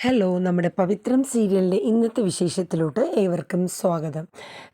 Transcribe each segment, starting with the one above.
Hello നമ്മുടെ പവിത്രം സീരിയലിന്റെ ഇന്നത്തെ വിശേഷത്തിലോട്ട് ഏവർക്കും സ്വാഗതം.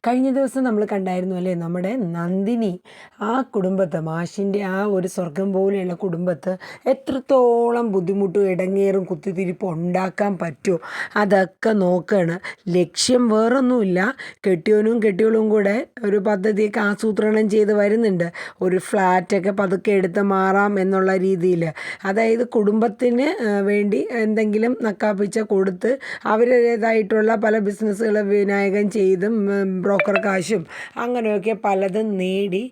കഴിഞ്ഞ ദിവസം നമ്മൾ കണ്ടായിരുന്നു അല്ലേ നമ്മുടെ നന്ദിനി ആ കുടുംബത്ത് മാഷിന്റെ ആ ഒരു സ്വർഗം പോലെയുള്ള കുടുംബത്ത് എത്രത്തോളം ബുദ്ധിമുട്ടും ഇടങ്ങേറും കുത്തിത്തിരിപ്പും ഉണ്ടാക്കാൻ പറ്റുമോ അതൊക്കെ നോക്കുകയാണ് ലക്ഷ്യം വേറൊന്നുമില്ല. കെട്ടിയോനും കെട്ടിയോളും കൂടെ ഒരു പദ്ധതിയൊക്കെ ആസൂത്രണം ചെയ്ത് വരുന്നുണ്ട്. ഒരു ഫ്ലാറ്റൊക്കെ പതുക്കെ എടുത്ത് മാറാം എന്നുള്ള രീതിയിൽ. അതായത് കുടുംബത്തിന് വേണ്ടി എന്തെങ്കിലും നക്കാപ്പിച്ച കൊടുത്ത് അവരുടേതായിട്ടുള്ള പല ബിസിനസ്സുകൾ വിനായകൻ ചെയ്തും ബ്രോക്കർ കാശും അങ്ങനെയൊക്കെ പലതും നേടി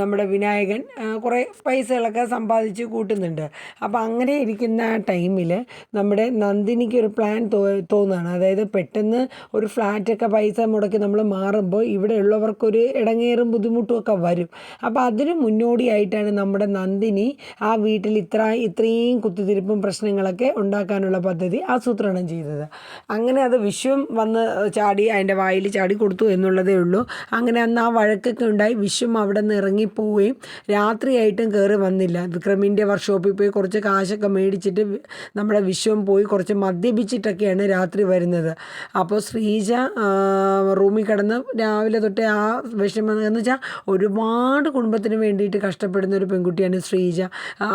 നമ്മുടെ വിനായകൻ കുറേ പൈസകളൊക്കെ സമ്പാദിച്ച് കൂട്ടുന്നുണ്ട്. അപ്പോൾ അങ്ങനെ ഇരിക്കുന്ന ടൈമിൽ നമ്മുടെ നന്ദിനിക്ക് ഒരു പ്ലാൻ തോ തോന്നുകയാണ് അതായത് പെട്ടെന്ന് ഒരു ഫ്ലാറ്റൊക്കെ പൈസ മുടക്കി നമ്മൾ മാറുമ്പോൾ ഇവിടെ ഉള്ളവർക്കൊരു ഇടങ്ങേറും ബുദ്ധിമുട്ടുമൊക്കെ വരും. അപ്പോൾ അതിന് മുന്നോടിയായിട്ടാണ് നമ്മുടെ നന്ദിനി ആ വീട്ടിൽ ഇത്ര ഇത്രയും കുത്തിത്തിരിപ്പും പ്രശ്നങ്ങളൊക്കെ ഉണ്ടാക്കാനുള്ള പദ്ധതി ആസൂത്രണം ചെയ്തത്. അങ്ങനെ അത് വിശ്വം വന്ന് ചാടി അതിന്റെ വായിൽ ചാടി കൊടുത്തു എന്നുള്ളതേ ഉള്ളൂ. അങ്ങനെ അന്ന് ആ വഴക്കൊക്കെ ഉണ്ടായി. വിശ്വം അവിടെ നിന്ന് ഇറങ്ങിപ്പോവുകയും രാത്രിയായിട്ടും കയറി വന്നില്ല. വിക്രമിന്റെ വർക്ക്ഷോപ്പിൽ പോയി കുറച്ച് കാശൊക്കെ മേടിച്ചിട്ട് നമ്മുടെ വിശ്വം പോയി കുറച്ച് മദ്യപിച്ചിട്ടൊക്കെയാണ് രാത്രി വരുന്നത്. അപ്പോൾ ശ്രീജ റൂമിൽ കിടന്ന് രാവിലെ തൊട്ടേ ആ വിഷമം എന്ന് വെച്ചാൽ ഒരുപാട് കുടുംബത്തിന് വേണ്ടിയിട്ട് കഷ്ടപ്പെടുന്ന ഒരു പെൺകുട്ടിയാണ് ശ്രീജ.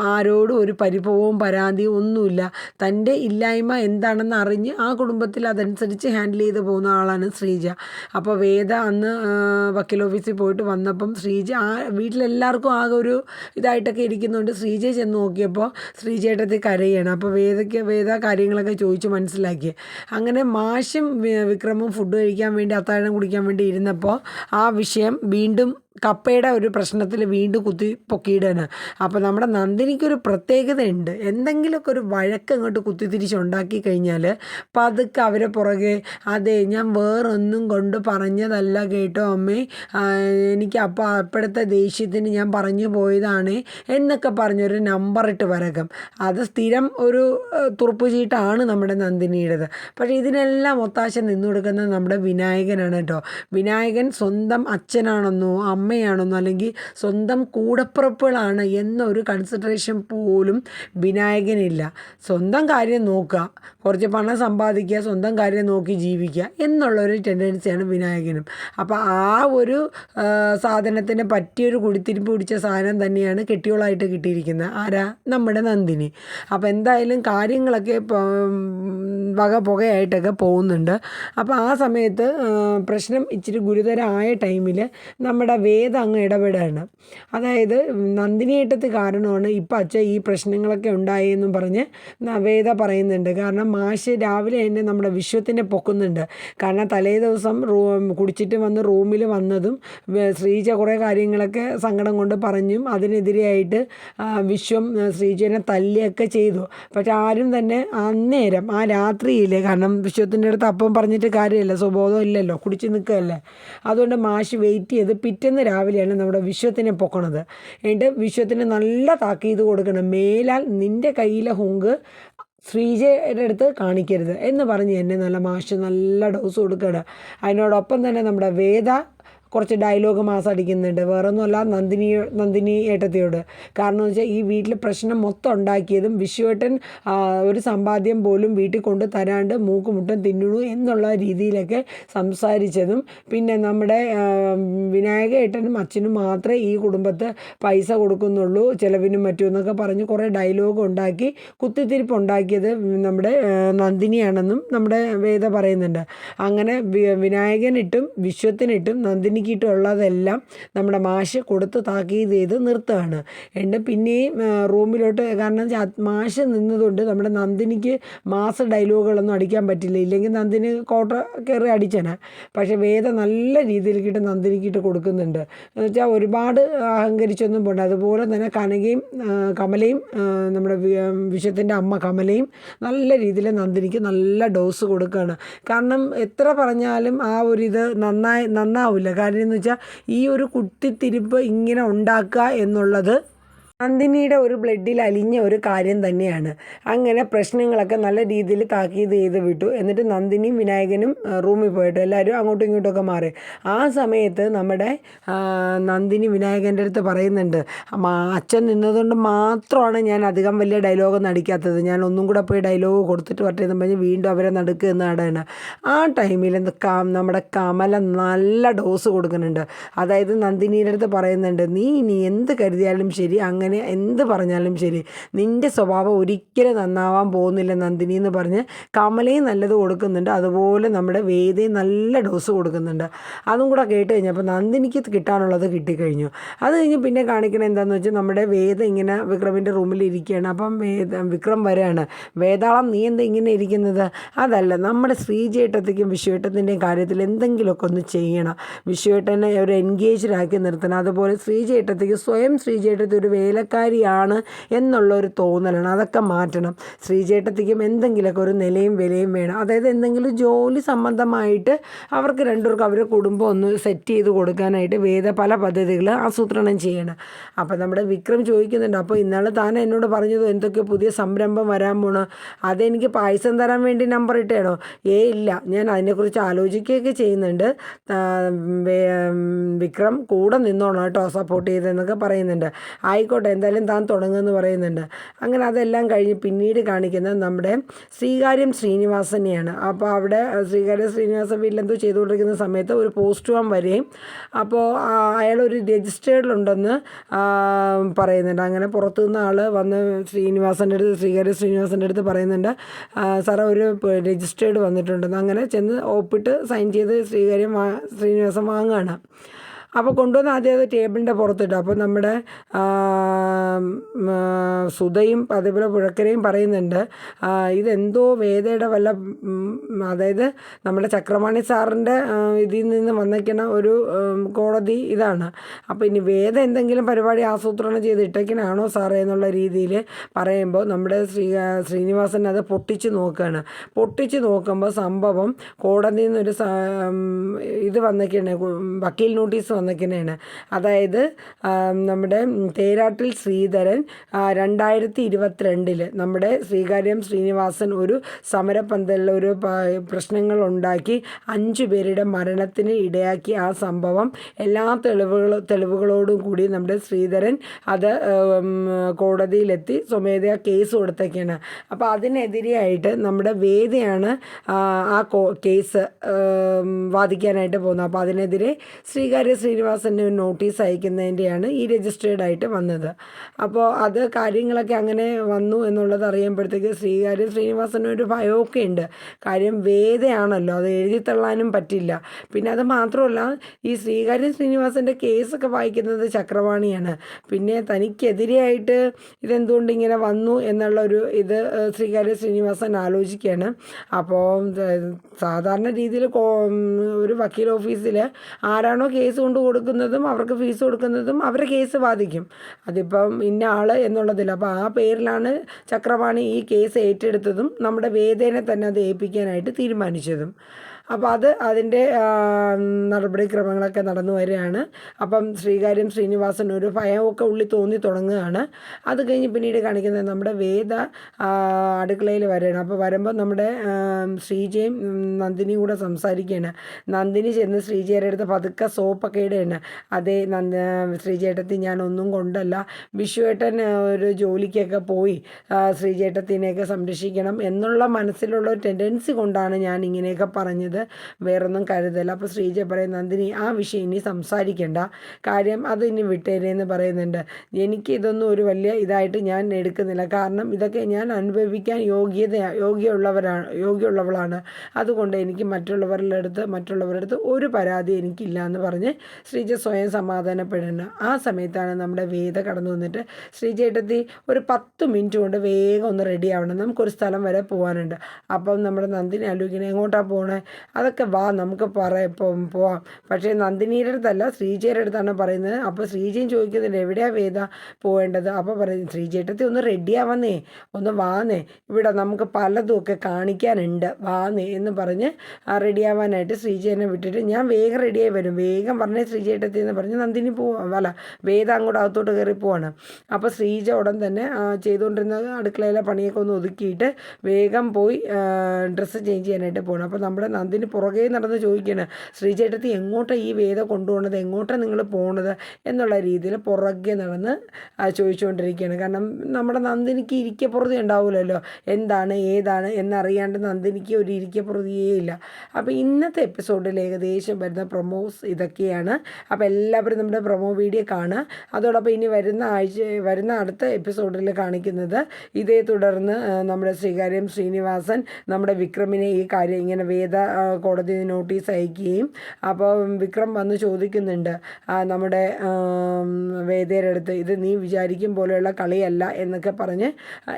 ആരോടും ഒരു പരിഭവവും പരാതിയും ഒന്നുമില്ല. തന്റെ ഇല്ലായ്മ എന്താണെന്ന് അറിഞ്ഞ് ആ കുടുംബത്തിൽ അതനുസരിച്ച് ഹാൻഡിൽ ചെയ്ത് പോകുന്ന ആളാണ് ശ്രീജ. അപ്പോൾ വേദ അന്ന് വക്കീൽ ഓഫീസിൽ പോയിട്ട് വന്നപ്പം ശ്രീജ ആ വീട്ടിലെല്ലാവർക്കും ആകെ ഒരു ഇതായിട്ടൊക്കെ ഇരിക്കുന്നുണ്ട്. ശ്രീജയെ ചെന്ന് നോക്കിയപ്പോൾ ശ്രീജേട്ടത്തിൽ കരയാണ്. അപ്പോൾ വേദയ്ക്ക് വേദ കാര്യങ്ങളൊക്കെ ചോദിച്ച് മനസ്സിലാക്കി. അങ്ങനെ മാഷും വിക്രമും ഫുഡ് കഴിക്കാൻ വേണ്ടി അത്താഴം കുടിക്കാൻ വേണ്ടി ഇരുന്നപ്പോൾ ആ വിഷയം വീണ്ടും കപ്പയുടെ ഒരു പ്രശ്നത്തിൽ വീണ്ടും കുത്തി പൊക്കിയിടാണ് അപ്പോൾ നമ്മുടെ നന്ദിനിക്കൊരു പ്രത്യേകതയുണ്ട്. എന്തെങ്കിലുമൊക്കെ ഒരു വഴക്ക് അങ്ങോട്ട് കുത്തിത്തിരിച്ച് ഉണ്ടാക്കി കഴിഞ്ഞാൽ പതുക്കെ അവരെ പുറകെ അതെ ഞാൻ വേറൊന്നും കൊണ്ട് പറഞ്ഞതല്ല കേട്ടോ അമ്മേ. എനിക്ക് അപ്പോൾ അപ്പോഴത്തെ ദേഷ്യത്തിന് ഞാൻ പറഞ്ഞു പോയതാണ് എന്നൊക്കെ പറഞ്ഞൊരു നമ്പർ ഇട്ട് വരകം. അത് സ്ഥിരം ഒരു തുറുപ്പ് ചീട്ടാണ് നമ്മുടെ നന്ദിനിയുടേത്. പക്ഷേ ഇതിനെല്ലാം ഒത്താശ നിന്നു കൊടുക്കുന്നത് നമ്മുടെ വിനായകനാണ് കേട്ടോ. വിനായകൻ സ്വന്തം അച്ഛനാണെന്നോ അമ്മയാണെന്നോ അല്ലെങ്കിൽ സ്വന്തം കൂടപ്പുറപ്പുകളാണ് എന്നൊരു കൺസിഡറേഷൻ പോലും വിനായകനില്ല. സ്വന്തം കാര്യം നോക്കുക കുറച്ച് പണം സമ്പാദിക്കുക സ്വന്തം കാര്യം നോക്കി ജീവിക്കുക എന്നുള്ളൊരു ടെൻഡൻസിയാണ് വിനായകനും. അപ്പോൾ ആ ഒരു സാധനത്തിന് പറ്റിയൊരു കുടിത്തിരിപ്പ് പിടിച്ച സാധനം തന്നെയാണ് കെട്ടിയോളായിട്ട് കിട്ടിയിരിക്കുന്നത്. ആരാ? നമ്മുടെ നന്ദിനി. അപ്പോൾ എന്തായാലും കാര്യങ്ങളൊക്കെ വക പുകയായിട്ടൊക്കെ പോകുന്നുണ്ട്. അപ്പോൾ ആ സമയത്ത് പ്രശ്നം ഇച്ചിരി ഗുരുതരമായ ടൈമിൽ നമ്മുടെ വേദ അങ്ങ് ഇടപെടുകയാണ് അതായത് നന്ദിനിയേട്ടത്ത് കാരണമാണ് ഇപ്പം അച്ഛ ഈ പ്രശ്നങ്ങളൊക്കെ ഉണ്ടായി ഉണ്ടായെന്നും പറഞ്ഞ് വേദ പറയുന്നുണ്ട്. കാരണം മാഷ് രാവിലെ തന്നെ നമ്മുടെ വിശ്വത്തിനെ പൊക്കുന്നുണ്ട്. കാരണം തലേ ദിവസം റൂ കുടിച്ചിട്ട് വന്ന് റൂമിൽ വന്നതും ശ്രീജ കുറേ കാര്യങ്ങളൊക്കെ സങ്കടം കൊണ്ട് പറഞ്ഞും അതിനെതിരെയായിട്ട് വിശ്വം ശ്രീജനെ തല്ലിയൊക്കെ ചെയ്തു. പക്ഷെ ആരും തന്നെ അന്നേരം ആ രാത്രിയിൽ കാരണം വിശ്വത്തിന്റെ അടുത്ത് അപ്പം പറഞ്ഞിട്ട് കാര്യമില്ല സ്വബോധം ഇല്ലല്ലോ കുടിച്ച് നിൽക്കുകയല്ലേ. അതുകൊണ്ട് മാഷ് വെയിറ്റ് ചെയ്ത് പിറ്റേന്ന് രാവിലെയാണ് നമ്മുടെ വിശ്വത്തിനെ പൊക്കണത്. എന്നിട്ട് വിശ്വത്തിന് നല്ല താക്കീത് കൊടുക്കണം. മേലാൽ നിന്റെ കയ്യിലെ ഹുങ്ക് ശ്രീജയുടെ അടുത്ത് കാണിക്കരുത് എന്ന് പറഞ്ഞ് എന്നെ നല്ല മാഷ് നല്ല ഡോസ് കൊടുക്കുകയാണ്. അതിനോടൊപ്പം തന്നെ നമ്മുടെ വേദ കുറച്ച് ഡയലോഗ് മാസം അടിക്കുന്നുണ്ട്. വേറൊന്നുമല്ല നന്ദിനി നന്ദിനി ഏട്ടത്തിയോട്. കാരണം എന്ന് വെച്ചാൽ ഈ വീട്ടിൽ പ്രശ്നം മൊത്തം ഉണ്ടാക്കിയതും വിശ്വേട്ടൻ ഒരു സമ്പാദ്യം പോലും വീട്ടിൽ കൊണ്ട് തരാണ്ട് മൂക്കുമുട്ടം തിന്നുന്നു എന്നുള്ള രീതിയിലൊക്കെ സംസാരിച്ചതും പിന്നെ നമ്മുടെ വിനായക ഏട്ടനും അച്ഛനും മാത്രമേ ഈ കുടുംബത്ത് പൈസ കൊടുക്കുന്നുള്ളൂ ചിലവിനും മറ്റും എന്നൊക്കെ പറഞ്ഞ് കുറേ ഡയലോഗ് ഉണ്ടാക്കി കുത്തിത്തിരിപ്പ് ഉണ്ടാക്കിയത് നമ്മുടെ നന്ദിനിയാണെന്നും നമ്മുടെ വേദ പറയുന്നുണ്ട്. അങ്ങനെ വിനായകനിട്ടും വിശ്വത്തിനിട്ടും നന്ദിനിക്കിട്ടും ഉള്ളതെല്ലാം നമ്മുടെ മാഷ് കൊടുത്ത് താക്കീത് ചെയ്ത് നിർത്തുകയാണ്. എന്നിട്ട് പിന്നെയും റൂമിലോട്ട് കാരണം മാഷ് നിന്നതുകൊണ്ട് നമ്മുടെ നന്ദിനിക്ക് മാസ ഡയലോഗുകളൊന്നും അടിക്കാൻ പറ്റില്ല. ഇല്ലെങ്കിൽ നന്ദിനി കോട്ട കയറി അടിച്ചനാ. പക്ഷേ വേദ നല്ല രീതിയിൽ കിട്ട് നന്ദിനിക്കിട്ട് കൊടുക്കുന്നുണ്ട്. എന്ന് വെച്ചാൽ ഒരുപാട് അഹങ്കരിച്ചൊന്നും പോകണ്ട അതുപോലെ തന്നെ കനകയും കമലയും നമ്മുടെ വിശ്വത്തിന്റെ അമ്മ കമലയും നല്ല രീതിയിൽ നന്ദിനിക്ക് നല്ല ഡോസ് കൊടുക്കുകയാണ് കാരണം എത്ര പറഞ്ഞാലും ആ ഒരു ഇത് നന്നായി നന്നാവില്ല എന്ന് വെച്ചാൽ ഈ ഒരു കുത്തിത്തിരിപ്പ് ഇങ്ങനെ ഉണ്ടാക്കുക എന്നുള്ളത് നന്ദിനിയുടെ ഒരു ബ്ലഡിൽ അലിഞ്ഞ ഒരു കാര്യം തന്നെയാണ്. അങ്ങനെ പ്രശ്നങ്ങളൊക്കെ നല്ല രീതിയിൽ താക്കീത് ചെയ്ത് വിട്ടു. എന്നിട്ട് നന്ദിനിയും വിനായകനും റൂമിൽ പോയിട്ട് എല്ലാവരും അങ്ങോട്ടും ഇങ്ങോട്ടുമൊക്കെ മാറി. ആ സമയത്ത് നമ്മുടെ നന്ദിനി വിനായകന്റെ അടുത്ത് പറയുന്നുണ്ട് അച്ഛൻ നിന്നതുകൊണ്ട് മാത്രമാണ് ഞാൻ അധികം വലിയ ഡയലോഗ് നടിക്കാത്തത് ഞാൻ ഒന്നും കൂടെ പോയി ഡയലോഗ് കൊടുത്തിട്ട് പറഞ്ഞു പറഞ്ഞ് വീണ്ടും അവരെ നടുക്ക് എന്ന് നടയാണ് ആ ടൈമിൽ എന്ത് നമ്മുടെ കമല നല്ല ഡോസ് കൊടുക്കുന്നുണ്ട്. അതായത് നന്ദിനിയുടെ അടുത്ത് പറയുന്നുണ്ട് നീ ഇനി എന്ത് കരുതിയാലും ശരി അങ്ങനെ എന്ത് പറഞ്ഞാലും ശരി. നിന്റെ സ്വഭാവം ഒരിക്കലും നന്നാവാൻ പോകുന്നില്ല നന്ദിനി എന്ന് പറഞ്ഞ് കമലയും നല്ലത് കൊടുക്കുന്നുണ്ട്. അതുപോലെ നമ്മുടെ വേദയും നല്ല ഡോസ് കൊടുക്കുന്നുണ്ട്. അതും കൂടെ കേട്ട് കഴിഞ്ഞപ്പോൾ നന്ദിനിക്ക് കിട്ടാനുള്ളത് കിട്ടിക്കഴിഞ്ഞു. അത് കഴിഞ്ഞ് പിന്നെ കാണിക്കണത് എന്താണെന്ന് വെച്ചാൽ നമ്മുടെ വേദ ഇങ്ങനെ വിക്രമിന്റെ റൂമിൽ ഇരിക്കുകയാണ്. അപ്പം വേദ വിക്രം വരെയാണ് വേതാളം നീ എന്താ ഇങ്ങനെ ഇരിക്കുന്നത്? അതല്ല നമ്മുടെ ശ്രീജേട്ടത്തേക്കും വിശ്വേട്ടത്തിന്റെയും കാര്യത്തിൽ എന്തെങ്കിലുമൊക്കെ ഒന്ന് ചെയ്യണം. വിശ്വേട്ടനെ ഒരു എൻഗേജ്ഡ് ആക്കി നിർത്തണം. അതുപോലെ ശ്രീജേട്ടത്തേക്ക് സ്വയം ശ്രീജേട്ടത്തി ഒരു വേലക്കാരിയാണ് എന്നുള്ളൊരു തോന്നലാണ്. അതൊക്കെ മാറ്റണം. ശ്രീചേട്ടത്തിക്കും എന്തെങ്കിലുമൊക്കെ ഒരു നിലയും വിലയും വേണം. അതായത് എന്തെങ്കിലും ജോലി സംബന്ധമായിട്ട് അവർക്ക് രണ്ടുപേർക്കും അവരുടെ കുടുംബം ഒന്ന് സെറ്റ് ചെയ്ത് കൊടുക്കാനായിട്ട് വേദ പല പദ്ധതികൾ ആസൂത്രണം ചെയ്യണം. അപ്പോൾ നമ്മുടെ വിക്രം ചോദിക്കുന്നുണ്ട് അപ്പോൾ ഇന്നാൾ താൻ എന്നോട് പറഞ്ഞത് എന്തൊക്കെയോ പുതിയ സംരംഭം വരാൻ പോണോ അതെനിക്ക് പായസം തരാൻ വേണ്ടി നമ്പർ ഇട്ടേണോ? ഏ ഇല്ല. ഞാൻ അതിനെക്കുറിച്ച് ആലോചിക്കുകയൊക്കെ ചെയ്യുന്നുണ്ട്. വിക്രം കൂടെ നിന്നോണം കേട്ടോ സപ്പോർട്ട് ചെയ്തെന്നൊക്കെ പറയുന്നുണ്ട്. ആയിക്കോട്ടെ. എന്തായാലും താൻ തുടങ്ങുമെന്ന് പറയുന്നുണ്ട്. അങ്ങനെ അതെല്ലാം കഴിഞ്ഞ് പിന്നീട് കാണിക്കുന്നത് നമ്മുടെ ശ്രീകാര്യം ശ്രീനിവാസനെയാണ്. അപ്പോൾ അവിടെ ശ്രീകാര്യം ശ്രീനിവാസൻ വീട്ടിലെന്തോ ചെയ്തുകൊണ്ടിരിക്കുന്ന സമയത്ത് ഒരു പോസ്റ്റ് വാം വരികയും അപ്പോൾ അയാൾ ഒരു രജിസ്റ്റേർഡിലുണ്ടെന്ന് പറയുന്നുണ്ട്. അങ്ങനെ പുറത്തുനിന്ന് ആൾ വന്ന് ശ്രീനിവാസന്റെ അടുത്ത് ശ്രീകാര്യ ശ്രീനിവാസന്റെ അടുത്ത് പറയുന്നുണ്ട് "ആ, സാറേ ഒരു രജിസ്റ്റേർഡ് വന്നിട്ടുണ്ടെന്ന് അങ്ങനെ ചെന്ന് ഒപ്പിട്ട് സൈൻ ചെയ്ത് ശ്രീകാര്യം ശ്രീനിവാസം ശ്രീനിവാസൻ വാങ്ങുകയാണ്. അപ്പോൾ കൊണ്ടുവന്ന് ആദ്യം അത് ടേബിളിന്റെ പുറത്തിട്ടു. അപ്പോൾ നമ്മുടെ സുധയും അതേപോലെ പുഴക്കരയും പറയുന്നുണ്ട് ഇതെന്തോ വേദയുടെ വല്ല അതായത് നമ്മുടെ ചക്രവാണി സാറിന്റെ ഇതിൽ നിന്ന് വന്നിരിക്കുന്ന ഒരു കോടതി ഇതാണ്. അപ്പോൾ ഇനി വേദ എന്തെങ്കിലും പരിപാടി ആസൂത്രണം ചെയ്ത് ഇട്ടേക്കിനാണോ സാറേ എന്നുള്ള രീതിയിൽ പറയുമ്പോൾ നമ്മുടെ ശ്രീ ശ്രീനിവാസൻ അത് പൊട്ടിച്ച് നോക്കുകയാണ് പൊട്ടിച്ച് നോക്കുമ്പോൾ സംഭവം കോടതിയിൽ നിന്നൊരു ഇത് വന്നേക്കാണ് വക്കീൽ നോട്ടീസ് വന്നേക്കണേണ് അതായത് നമ്മുടെ തേരാട്ടിൽ ശ്രീധരൻ രണ്ടായിരത്തി ഇരുപത്തിരണ്ടിൽ നമ്മുടെ ശ്രീകാര്യം ശ്രീനിവാസൻ ഒരു സമരപന്തലിൽ ഒരു പ്രശ്നങ്ങൾ ഉണ്ടാക്കി അഞ്ചു പേരുടെ മരണത്തിന് ഇടയാക്കി ആ സംഭവം. എല്ലാ തെളിവുകൾ തെളിവുകളോടും കൂടി നമ്മുടെ ശ്രീധരൻ അത് കോടതിയിലെത്തി സ്വമേധയാ കേസ് കൊടുത്തേക്കാണ്. അപ്പോൾ അതിനെതിരെയായിട്ട് നമ്മുടെ വേദിയാണ് ആ കേസ് വാദിക്കാനായിട്ട് പോകുന്നത്. അപ്പോൾ അതിനെതിരെ ശ്രീകാര്യ ശ്രീനിവാസന് ഒരു നോട്ടീസ് അയക്കുന്നതിന്റെയാണ് ഈ രജിസ്റ്റേർഡ് ആയിട്ട് വന്നത്. അപ്പോൾ അത് കാര്യങ്ങളൊക്കെ അങ്ങനെ വന്നു എന്നുള്ളത് അറിയുമ്പോഴത്തേക്ക് ശ്രീകാര്യ ശ്രീനിവാസന് ഒരു ഭയമൊക്കെ ഉണ്ട്. കാര്യം വേദയാണല്ലോ അത് എഴുതി തള്ളാനും പറ്റില്ല. പിന്നെ അത് മാത്രമല്ല ഈ ശ്രീകാര്യ ശ്രീനിവാസന്റെ കേസൊക്കെ വായിക്കുന്നത് ചക്രവാണിയാണ്. പിന്നെ തനിക്കെതിരെയായിട്ട് ഇതെന്തുകൊണ്ട് ഇങ്ങനെ വന്നു എന്നുള്ള ഒരു ഇത് ശ്രീകാര്യ ശ്രീനിവാസൻ ആലോചിക്കുകയാണ്. അപ്പോൾ സാധാരണ രീതിയിൽ ഒരു വക്കീൽ ഓഫീസിൽ ആരാണോ കേസ് കൊണ്ട് കൊടുക്കുന്നതും അവർക്ക് ഫീസ് കൊടുക്കുന്നതും അവരെ കേസ് ബാധിക്കും. അതിപ്പം ഇന്ന ആൾ എന്നുള്ളതില്ല. അപ്പോൾ ആ പേരിലാണ് ചക്രവാണി ഈ കേസ് ഏറ്റെടുത്തതും നമ്മുടെ വേദേനെ തന്നെ അത് ഏൽപ്പിക്കാനായിട്ട് തീരുമാനിച്ചതും. അപ്പോൾ അത് അതിന്റെ നടപടിക്രമങ്ങളൊക്കെ നടന്നു വരികയാണ്. അപ്പം ശ്രീകാര്യം ശ്രീനിവാസൻ ഒരു ഭയമൊക്കെ ഉള്ളി തോന്നി തുടങ്ങുകയാണ്. അത് കഴിഞ്ഞ് പിന്നീട് കാണിക്കുന്നത് നമ്മുടെ വേദ അടുക്കളയിൽ വരികയാണ്. അപ്പോൾ വരുമ്പോൾ നമ്മുടെ ശ്രീജയും നന്ദിനിയും കൂടെ സംസാരിക്കുകയാണ്. നന്ദിനി ചെന്ന് ശ്രീജയുടെ അടുത്ത് പതുക്കെ സോപ്പൊക്കെ ഇടുകയാണ്. അതേ നന്ദ ശ്രീചേട്ടത്തി ഞാൻ ഒന്നും കൊണ്ടല്ല. വിഷുവേട്ടൻ ഒരു ജോലിക്കൊക്കെ പോയി ശ്രീജേട്ടത്തിനെയൊക്കെ സംരക്ഷിക്കണം എന്നുള്ള മനസ്സിലുള്ള ഒരു ടെൻഡൻസി കൊണ്ടാണ് ഞാൻ ഇങ്ങനെയൊക്കെ പറഞ്ഞത്. വേറൊന്നും കരുതല്ല. അപ്പോൾ ശ്രീജ പറയും നന്ദിനി ആ വിഷയം ഇനി സംസാരിക്കേണ്ട. കാര്യം അത് ഇനി വിട്ടേരേന്ന് പറയുന്നുണ്ട്. എനിക്ക് ഇതൊന്നും ഒരു വലിയ ഇതായിട്ട് ഞാൻ എടുക്കുന്നില്ല. കാരണം ഇതൊക്കെ ഞാൻ അനുഭവിക്കാൻ യോഗ്യത യോഗ്യമുള്ളവരാണ് യോഗ്യമുള്ളവളാണ്. അതുകൊണ്ട് എനിക്ക് മറ്റുള്ളവരുടെ അടുത്ത് മറ്റുള്ളവരുടെ അടുത്ത് ഒരു പരാതി എനിക്കില്ല എന്ന് പറഞ്ഞ് ശ്രീജ സ്വയം സമാധാനപ്പെടുന്നു ആ സമയത്താണ് നമ്മുടെ വേദ കടന്നു വന്നിട്ട് ശ്രീജേട്ടത്തി ഒരു പത്ത് മിനിറ്റ് കൊണ്ട് വേഗം ഒന്ന് റെഡി ആവണം. നമുക്കൊരു സ്ഥലം വരെ പോകാനുണ്ട് അപ്പം നമ്മുടെ നന്ദിനി ആലോചിക്കണേ എങ്ങോട്ടാണ് പോകണേ അതൊക്കെ വാ നമുക്ക് പറയാം പോവാം. പക്ഷേ നന്ദിനിയുടെ അടുത്തല്ല ശ്രീജയുടെ അടുത്താണ് പറയുന്നത്. അപ്പോൾ ശ്രീജയും ചോദിക്കുന്നുണ്ട് എവിടെയാണ് വേദ പോകേണ്ടത് അപ്പോൾ പറയുന്നത് ശ്രീജേട്ടത്തി ഒന്ന് റെഡിയാവന്നേ ഒന്ന് വാന്നേ. ഇവിടെ നമുക്ക് പലതും ഒക്കെ കാണിക്കാനുണ്ട്. വാന്നേ എന്ന് പറഞ്ഞ് റെഡിയാവാനായിട്ട് ശ്രീജേനെ വിട്ടിട്ട് ഞാൻ വേഗം റെഡിയായി വരും. വേഗം പറഞ്ഞേ ശ്രീജേട്ടത്തി എന്ന് പറഞ്ഞ് നന്ദിനി പോവാം അല്ല വേദ അങ്ങോട്ട് അകത്തോട്ട് കയറി പോവാണ്. അപ്പോൾ ശ്രീജ ഉടൻ തന്നെ ചെയ്തുകൊണ്ടിരുന്ന അടുക്കളയിലെ പണിയൊക്കെ ഒന്ന് ഒതുക്കിയിട്ട് വേഗം പോയി ഡ്രസ്സ് ചേഞ്ച് ചെയ്യാനായിട്ട് പോകണം അപ്പോൾ നമ്മുടെ നന്ദിനി പുറകെ നടന്ന് ചോദിക്കുകയാണ് ശ്രീചേട്ടത്തി എങ്ങോട്ടാണ് ഈ വേദ കൊണ്ടുപോകണത് എങ്ങോട്ടാണ് നിങ്ങൾ പോണത്? എന്നുള്ള രീതിയിൽ പുറകെ നടന്ന് ചോദിച്ചുകൊണ്ടിരിക്കുകയാണ്. കാരണം നമ്മുടെ നന്ദിനിക്ക് ഇരിക്കപ്പുറതി ഉണ്ടാവില്ലല്ലോ എന്താണ് ഏതാണ് എന്നറിയാണ്ട് നന്ദിനിക്ക് ഒരു ഇരിക്കപ്പുറതിയേ ഇല്ല. അപ്പോൾ ഇന്നത്തെ എപ്പിസോഡിൽ ഏകദേശം വരുന്ന പ്രൊമോസ് ഇതൊക്കെയാണ്. അപ്പോൾ എല്ലാവരും നമ്മുടെ പ്രൊമോ വീഡിയോ കാണുക. അതോടൊപ്പം ഇനി വരുന്ന ആഴ്ച വരുന്ന അടുത്ത എപ്പിസോഡിൽ കാണിക്കുന്നത് ഇതേ തുടർന്ന് നമ്മുടെ ശ്രീകാര്യം ശ്രീനിവാസൻ നമ്മുടെ വിക്രമിനെ ഈ കാര്യം ഇങ്ങനെ വേദ കോടതി നോട്ടീസ് അയക്കുകയും അപ്പോൾ വിക്രം വന്ന് ചോദിക്കുന്നുണ്ട് നമ്മുടെ വേദയുടെ അടുത്ത് ഇത് നീ വിചാരിക്കും പോലെയുള്ള കളിയല്ല എന്നൊക്കെ പറഞ്ഞ്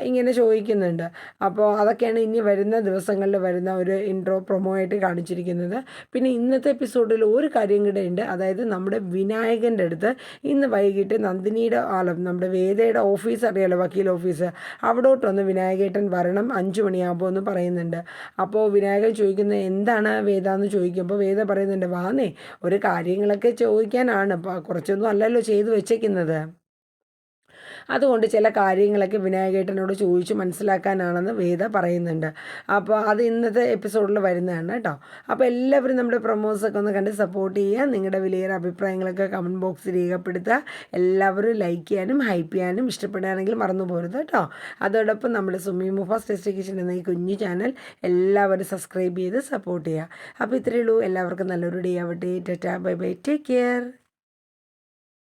ഇങ്ങനെ ചോദിക്കുന്നുണ്ട്. അപ്പോൾ അതൊക്കെയാണ് ഇനി വരുന്ന ദിവസങ്ങളിൽ വരുന്ന ഒരു ഇൻട്രോ പ്രൊമോ ആയിട്ട് കാണിച്ചിരിക്കുന്നത്. പിന്നെ ഇന്നത്തെ എപ്പിസോഡിൽ ഒരു കാര്യം കൂടെ ഉണ്ട്. അതായത് നമ്മുടെ വിനായകന്റെ അടുത്ത് ഇന്ന് വൈകിട്ട് നന്ദിനിയുടെ ആലം നമ്മുടെ വേദയുടെ ഓഫീസ് അറിയാലോ വക്കീൽ ഓഫീസ് അവിടോട്ടൊന്ന് വിനായകേട്ടൻ വരണം അഞ്ചു മണിയാകുമ്പോൾ എന്ന് പറയുന്നുണ്ട്. അപ്പോൾ വിനായകൻ ചോദിക്കുന്നത് എന്താണ് വേദ എന്ന് ചോദിക്കുമ്പോൾ വേദ പറയുന്നുണ്ട് വാന്നേ ഒരു കാര്യങ്ങളൊക്കെ ചോദിക്കാനാണ്. കുറച്ചൊന്നും അല്ലല്ലോ ചെയ്തു വെച്ചേക്കുന്നത്. അതുകൊണ്ട് ചില കാര്യങ്ങളൊക്കെ വിനായകേട്ടനോട് ചോദിച്ച് മനസ്സിലാക്കാനാണെന്ന് വേദ പറയുന്നുണ്ട്. അപ്പോൾ അത് ഇന്നത്തെ എപ്പിസോഡിൽ വരുന്നതാണ് കേട്ടോ. അപ്പോൾ എല്ലാവരും നമ്മുടെ പ്രൊമോസൊക്കെ ഒന്ന് കണ്ട് സപ്പോർട്ട് ചെയ്യുക. നിങ്ങളുടെ വിലയേറെ അഭിപ്രായങ്ങളൊക്കെ കമന്റ് ബോക്സിൽ രേഖപ്പെടുത്തുക. എല്ലാവരും ലൈക്ക് ചെയ്യാനും ഹൈപ്പ് ചെയ്യാനും ഇഷ്ടപ്പെടുകയാണെങ്കിൽ മറന്നു പോരുത് കേട്ടോ. അതോടൊപ്പം നമ്മുടെ സുമി മുഫ ടെസ്റ്റ് കിച്ചൻ എന്ന ഈ കുഞ്ഞു ചാനൽ എല്ലാവരും സബ്സ്ക്രൈബ് ചെയ്ത് സപ്പോർട്ട് ചെയ്യുക. അപ്പോൾ ഇത്രയേ ഉള്ളൂ. എല്ലാവർക്കും നല്ലൊരു ഡേ ആവട്ടെ. Tata bye bye. Take care.